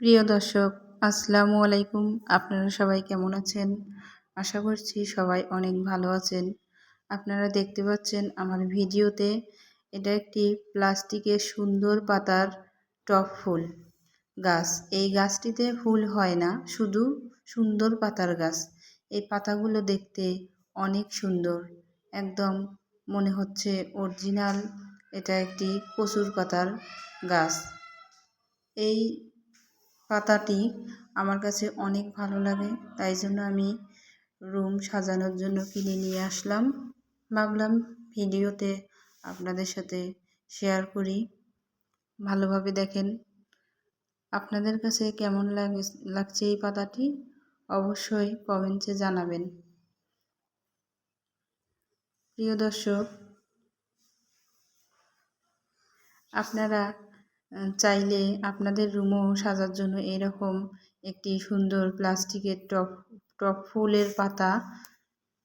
প্রিয় দর্শক, আসসালামু আলাইকুম। আপনারা সবাই কেমন আছেন? আশা করছি সবাই অনেক ভালো আছেন। আপনারা দেখতে পাচ্ছেন আমার ভিডিওতে এটা একটি প্লাস্টিকের সুন্দর পাতার টপ ফুল গাছ। এই গাছটিতে ফুল হয় না, শুধু সুন্দর পাতার গাছ। এই পাতাগুলো দেখতে অনেক সুন্দর। একদম মনে হচ্ছে অরিজিনাল এটা একটি কচুর পাতার গাছ। এই পাতাটি আমার কাছে অনেক ভালো লাগে, তাই জন্য আমি রুম সাজানোর জন্য কিনে নিয়ে আসলাম। ভাবলাম ভিডিওতে আপনাদের সাথে শেয়ার করি। ভালোভাবে দেখেন, আপনাদের কাছে কেমন লাগে লাগছে এই পাতাটি? অবশ্যই কমেন্টে জানাবেন। প্রিয় দর্শক, আপনারা চাইলে আপনাদের রুমও সাজার জন্য এরকম একটি সুন্দর প্লাস্টিকের টপ টপ ফুলের পাতা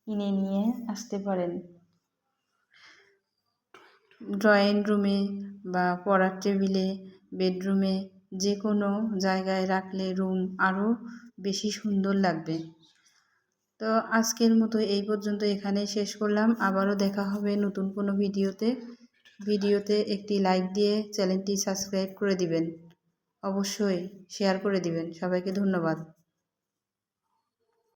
কিনে নিয়ে আসতে পারেন। ড্রয়িং রুমে বা পড়ার টেবিলে বেডরুমে যে কোনো জায়গায় রাখলে রুম আরও বেশি সুন্দর লাগবে। তো আজকের মতো এই পর্যন্ত এখানেই শেষ করলাম। আবারও দেখা হবে নতুন কোনো ভিডিওতে ভিডিওতে একটি লাইক দিয়ে চ্যানেলটি সাবস্ক্রাইব করে দিবেন। অবশ্যই শেয়ার করে দিবেন। সবাইকে ধন্যবাদ।